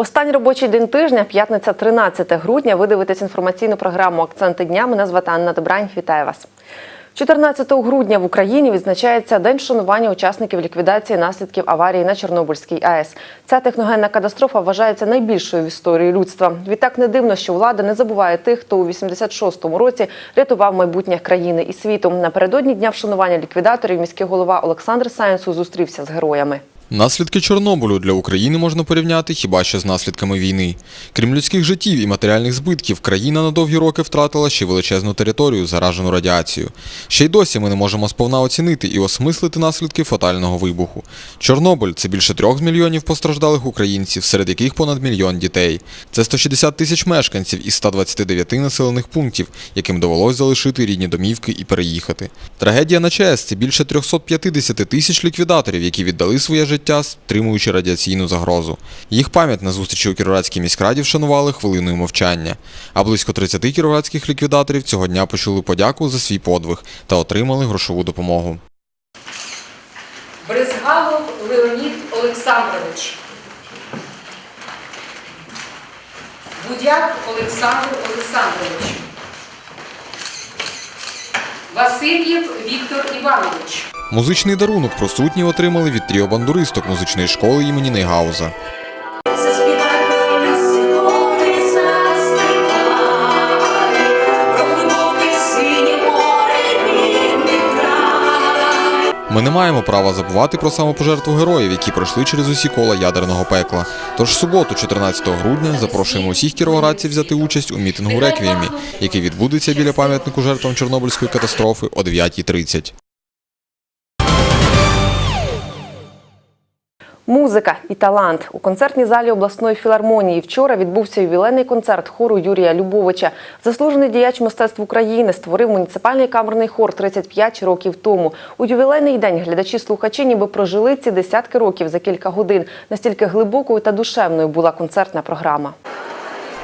Останній робочий день тижня, п'ятниця 13 грудня. Ви дивитесь інформаційну програму Акценти дня. Мене звати Анна Добрань. Вітаю вас. 14 грудня в Україні відзначається День шанування учасників ліквідації наслідків аварії на Чорнобильській АЕС. Ця техногенна катастрофа вважається найбільшою в історії людства. Відтак не дивно, що влада не забуває тих, хто у 86-му році рятував майбутнє країни і світу. Напередодні дня вшанування ліквідаторів міський голова Олександр Сайенсу зустрівся з героями. Наслідки Чорнобилю для України можна порівняти хіба що з наслідками війни. Крім людських життів і матеріальних збитків, країна на довгі роки втратила ще величезну територію, заражену радіацією. Ще й досі ми не можемо сповна оцінити і осмислити наслідки фатального вибуху. Чорнобиль це більше трьох мільйонів постраждалих українців, серед яких понад мільйон дітей. Це 160 тисяч мешканців із 129 населених пунктів, яким довелось залишити рідні домівки і переїхати. Трагедія на ЧАЕС – це більше 350 тисяч ліквідаторів, які віддали своє життя, стримуючи радіаційну загрозу. Їх пам'ять на зустрічі у Кіровоградській міськраді вшанували хвилиною мовчання. А близько 30 кіровоградських ліквідаторів цього дня почули подяку за свій подвиг та отримали грошову допомогу. Брезгалов Леонід Олександрович. Будяк Олександр Олександрович. Васильєв Віктор Іванович. Музичний дарунок просутні отримали від тріо бандуристок музичної школи імені Нейгауза. Ми не маємо права забувати про самопожертву героїв, які пройшли через усі кола ядерного пекла. Тож суботу, 14 грудня, запрошуємо усіх кіровоградців взяти участь у мітингу реквіємі, який відбудеться біля пам'ятнику жертвам Чорнобильської катастрофи о 9.30. Музика і талант у концертній залі обласної філармонії. Вчора відбувся ювілейний концерт хору Юрія Любовича. Заслужений діяч мистецтв України створив муніципальний камерний хор 35 років тому. У ювілейний день глядачі-слухачі ніби прожили ці десятки років за кілька годин. Настільки глибокою та душевною була концертна програма.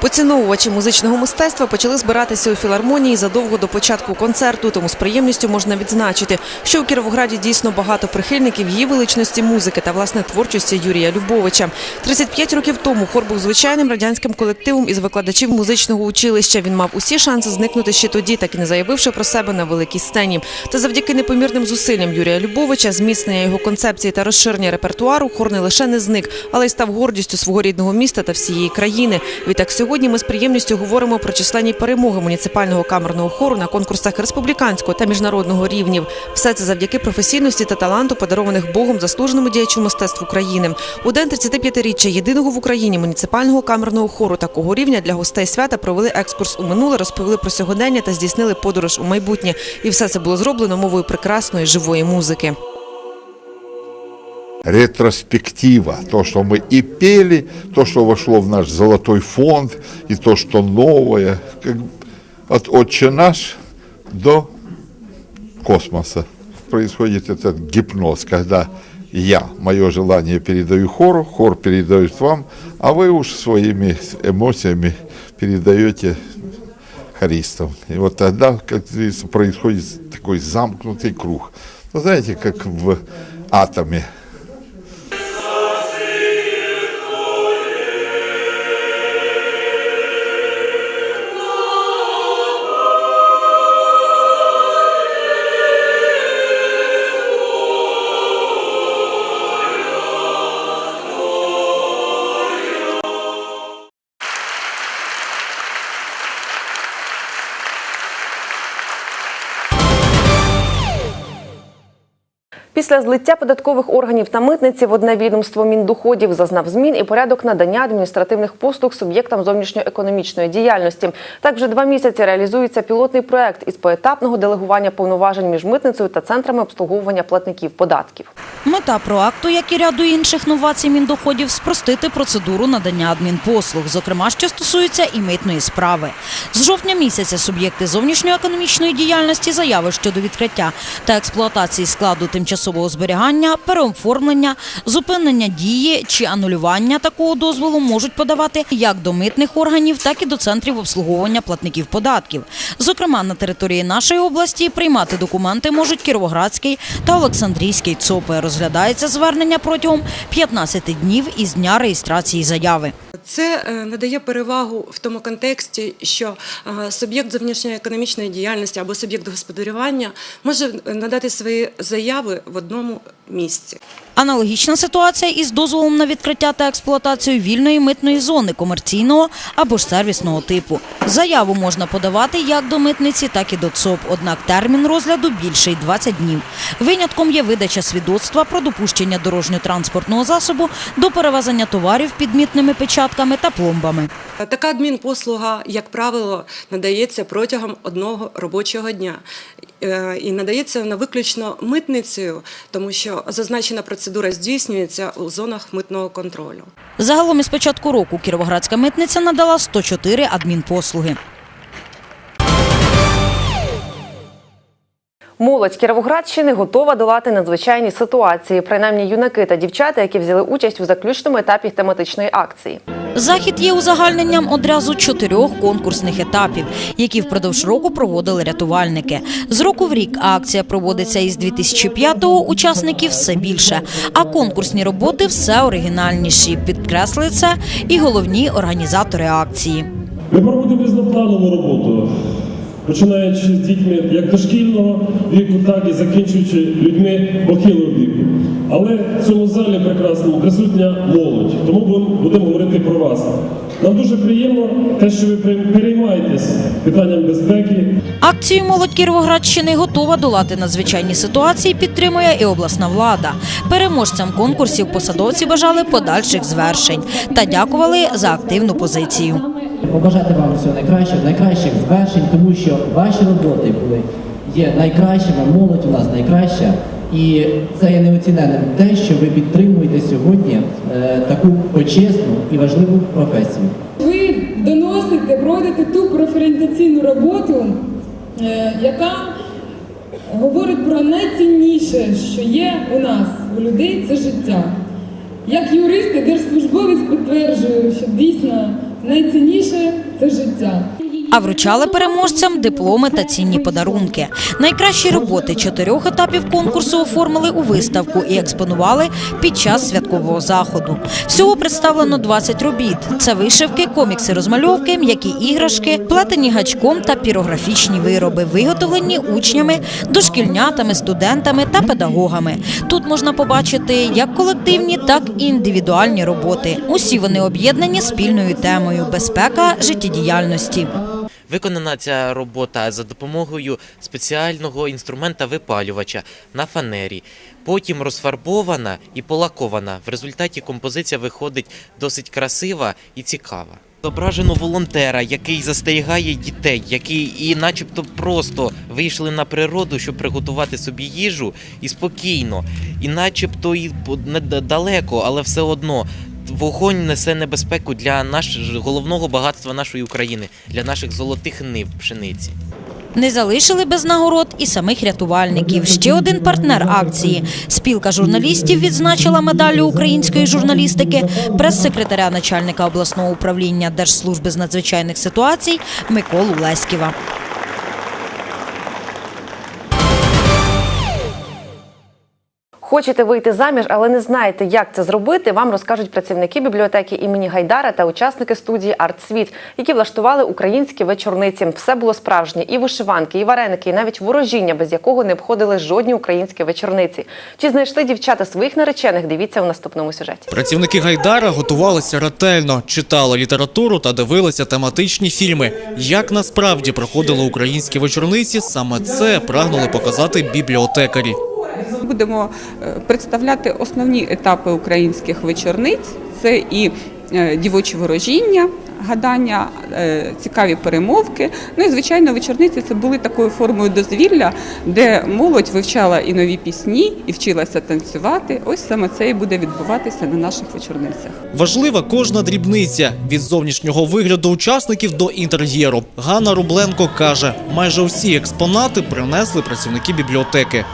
Поціновувачі музичного мистецтва почали збиратися у філармонії задовго до початку концерту, тому з приємністю можна відзначити, що у Кіровограді дійсно багато прихильників її величності музики та власне творчості Юрія Любовича. 35 років тому хор був звичайним радянським колективом із викладачів музичного училища. Він мав усі шанси зникнути ще тоді, так і не заявивши про себе на великій сцені. Та завдяки непомірним зусиллям Юрія Любовича, зміцнення його концепції та розширення репертуару, хор не лише не зник, але й став гордістю свого рідного міста та всієї країни. Відтак сьогодні ми з приємністю говоримо про численні перемоги муніципального камерного хору на конкурсах республіканського та міжнародного рівнів. Все це завдяки професійності та таланту, подарованих Богом заслуженому діячу мистецтв України. У день 35-річчя єдиного в Україні муніципального камерного хору такого рівня для гостей свята провели екскурс у минуле, розповіли про сьогодення та здійснили подорож у майбутнє. І все це було зроблено мовою прекрасної живої музики. Ретроспектива, то, что мы и пели, то, что вошло в наш золотой фонд, и то, что новое, как от «Отче наш» до космоса происходит этот гипноз, когда я, мое желание передаю хору, хор передает вам, а вы уж своими эмоциями передаете хористам. И вот тогда, как говорится, происходит такой замкнутый круг. Ну, знаете, как в атоме Після злиття податкових органів та митниці в одне відомство Міндоходів зазнав змін і порядок надання адміністративних послуг суб'єктам зовнішньоекономічної діяльності. Так вже два місяці реалізується пілотний проект із поетапного делегування повноважень між митницею та центрами обслуговування платників податків. Мета проакту, як і ряду інших новацій Міндоходів, спростити процедуру надання адмінпослуг, зокрема, що стосується і митної справи. З жовтня місяця суб'єкти зовнішньоекономічної діяльності заяви щодо відкриття та експлуатації складу тимчасового зберігання, переоформлення, зупинення дії чи анулювання такого дозволу можуть подавати як до митних органів, так і до центрів обслуговування платників податків. Зокрема, на території нашої області приймати документи можуть Кіровоградський та Олександрійський ЦОПи. Розглядається звернення протягом 15 днів із дня реєстрації заяви. Це е, надає перевагу в тому контексті, що е, суб'єкт зовнішньої економічної діяльності або суб'єкт господарювання може надати свої заяви в одному місці. Аналогічна ситуація із дозволом на відкриття та експлуатацію вільної митної зони комерційного або ж сервісного типу. Заяву можна подавати як до митниці, так і до ЦОП, однак термін розгляду більший 20 днів. Винятком є видача свідоцтва про допущення дорожньо-транспортного засобу до перевезення товарів під митними печатками та пломбами. Така адмінпослуга, як правило, надається протягом одного робочого дня. Е, І надається вона виключно митницею, тому що зазначена процедура здійснюється у зонах митного контролю. Загалом із початку року Кіровоградська митниця надала 104 адмінпослуги. Молодь Кіровоградщини готова долати надзвичайні ситуації. Принаймні юнаки та дівчата, які взяли участь у заключному етапі тематичної акції. Захід є узагальненням одразу чотирьох конкурсних етапів, які впродовж року проводили рятувальники. З року в рік акція проводиться із 2005-го, учасників все більше, а конкурсні роботи все оригінальніші. Підкреслили це і головні організатори акції. Ми проводимо різнопланову роботу, починаючи з дітьми як дошкільного віку, так і закінчуючи людьми похилого віку. Але в цьому залі прекрасному присутня молодь, тому будемо- говорити про вас. Нам дуже приємно те, що ви переймаєтесь питанням безпеки. Акцію молодь Кіровоградщини готова долати надзвичайні ситуації. Підтримує і обласна влада. Переможцям конкурсів посадовці бажали подальших звершень та дякували за активну позицію. Побажати вам всього найкращого, найкращих звершень, тому що ваші роботи були є найкращими, молодь у нас найкраща. І це є неоціненним те, що ви підтримуєте сьогодні е, таку почесну і важливу професію. Ви доносите, проводите ту профорієнтаційну роботу, е, яка говорить про найцінніше, що є у нас, у людей, це життя. Як юрист і держслужбовець підтверджую, що дійсно найцінніше це життя. А вручали переможцям дипломи та цінні подарунки. Найкращі роботи чотирьох етапів конкурсу оформили у виставку і експонували під час святкового заходу. Всього представлено 20 робіт. Це вишивки, комікси, розмальовки, м'які іграшки, плетені гачком та пірографічні вироби, виготовлені учнями, дошкільнятами, студентами та педагогами. Тут можна побачити як колективні, так і індивідуальні роботи. Усі вони об'єднані спільною темою безпека життєдіяльності. Виконана ця робота за допомогою спеціального інструмента випалювача на фанері. Потім розфарбована і полакована. В результаті композиція виходить досить красива і цікава. Зображено волонтера, який застерігає дітей, які і начебто просто вийшли на природу, щоб приготувати собі їжу і спокійно, і начебто і недалеко, але все одно вогонь несе небезпеку для нашого головного багатства нашої України, для наших золотих нив пшениці. Не залишили без нагород і самих рятувальників. Ще один партнер акції. Спілка журналістів відзначила медаллю української журналістики прес-секретаря начальника обласного управління Держслужби з надзвичайних ситуацій Миколу Леськіва. Хочете вийти заміж, але не знаєте, як це зробити. Вам розкажуть працівники бібліотеки імені Гайдара та учасники студії «Артсвіт», які влаштували українські вечорниці. Все було справжнє: і вишиванки, і вареники, і навіть ворожіння, без якого не обходили жодні українські вечорниці. Чи знайшли дівчата своїх наречених? Дивіться у наступному сюжеті. Працівники Гайдара готувалися ретельно, читали літературу та дивилися тематичні фільми. Як насправді проходили українські вечорниці, саме це прагнули показати бібліотекарі. Будемо е, представляти основні етапи українських вечорниць. Це і е, дівоче ворожіння, гадання, е, цікаві перемовки. Ну і звичайно, вечорниці це були такою формою дозвілля, де молодь вивчала і нові пісні, і вчилася танцювати. Ось саме це і буде відбуватися на наших вечорницях. Важлива кожна дрібниця від зовнішнього вигляду учасників до інтер'єру. Ганна Рубленко каже, майже всі експонати принесли працівники бібліотеки.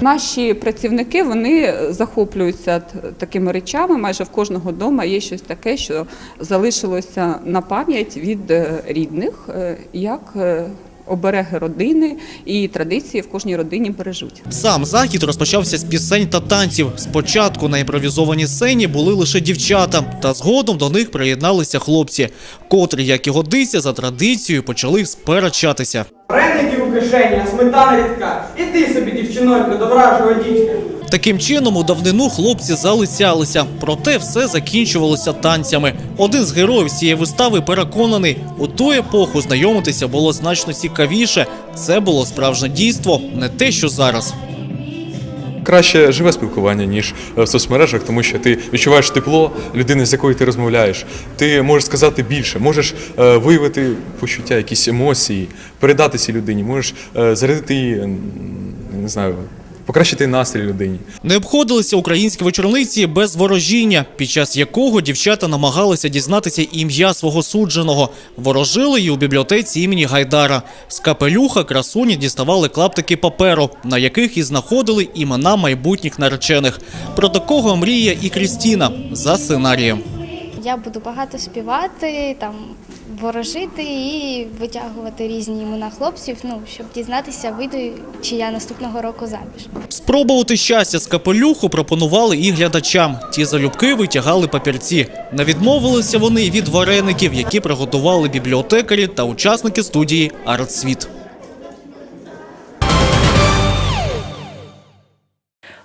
Наші працівники вони захоплюються такими речами. Майже в кожного дома є щось таке, що залишилося на пам'ять від е, рідних, е, як е, обереги родини і традиції в кожній родині бережуть. Сам захід розпочався з пісень та танців. Спочатку на імпровізованій сцені були лише дівчата, та згодом до них приєдналися хлопці, котрі, як і годиться, за традицією почали сперечатися. Вареники у кишені, а сметана рідка. І ти собі, дівчинонько, добра ж. Таким чином, у давнину хлопці залицялися, проте все закінчувалося танцями. Один з героїв цієї вистави переконаний, у ту епоху знайомитися було значно цікавіше. Це було справжнє дійство, не те, що зараз. Краще живе спілкування, ніж е, в соцмережах, тому що ти відчуваєш тепло людини, з якою ти розмовляєш. Ти можеш сказати більше, можеш е, виявити почуття, якісь емоції, передати цій людині, можеш е, зарядити її, не знаю, покращити настрій людині. Не обходилися українські вечорниці без ворожіння, під час якого дівчата намагалися дізнатися ім'я свого судженого. Ворожили й у бібліотеці імені Гайдара. З капелюха красуні діставали клаптики паперу, на яких і знаходили імена майбутніх наречених. Про такого мріє і Крістіна за сценарієм. Я буду багато співати, там ворожити і витягувати різні імена хлопців, ну щоб дізнатися, вийду чи я наступного року заміж. Спробувати щастя з капелюху пропонували і глядачам. Ті залюбки витягали папірці. Не відмовилися вони від вареників, які приготували бібліотекарі та учасники студії Артсвіт.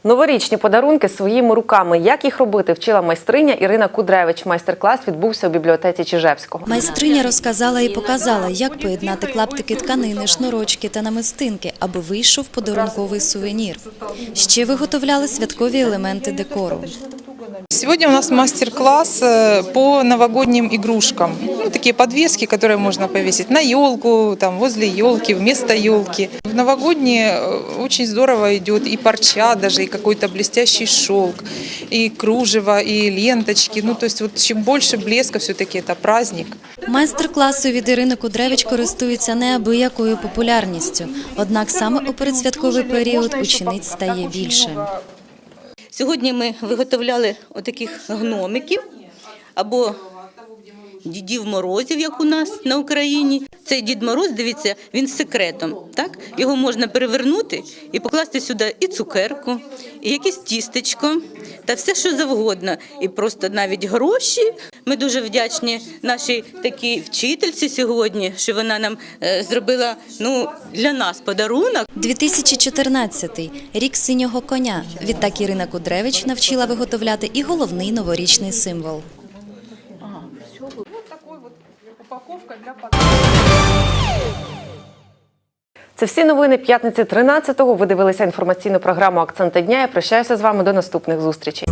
Новорічні подарунки своїми руками. Як їх робити, вчила майстриня Ірина Кудревич. Майстер-клас відбувся у бібліотеці Чижевського. Майстриня розказала і показала, як поєднати клаптики тканини, шнурочки та намистинки, аби вийшов подарунковий сувенір. Ще виготовляли святкові елементи декору. Сегодня у нас мастер-класс э, по новогодним игрушкам. Ну, такие подвески, которые можно повесить на елку, там, возле елки, вместо елки. В новогодние э, очень здорово идет и парча даже, и какой-то блестящий шелк, и кружево, и ленточки. Ну, то есть вот чем больше блеска все-таки это праздник. Майстер-класи від Ірини Кудревич користуються неабиякою популярністю. Однак саме у передсвятковий період учениць стає більше. Сьогодні ми виготовляли отаких гномиків або дідів морозів, як у нас на Україні. Цей дід Мороз, дивіться, він з секретом. Так? Його можна перевернути і покласти сюди і цукерку, і якесь тістечко, та все, що завгодно. І просто навіть гроші. Ми дуже вдячні нашій такій вчительці сьогодні, що вона нам е, зробила ну, для нас подарунок. 2014 – рік синього коня. Відтак Ірина Кудревич навчила виготовляти і головний новорічний символ. Це всі новини п'ятниці 13-го. Ви дивилися інформаційну програму Акценти дня. Я прощаюся з вами до наступних зустрічей.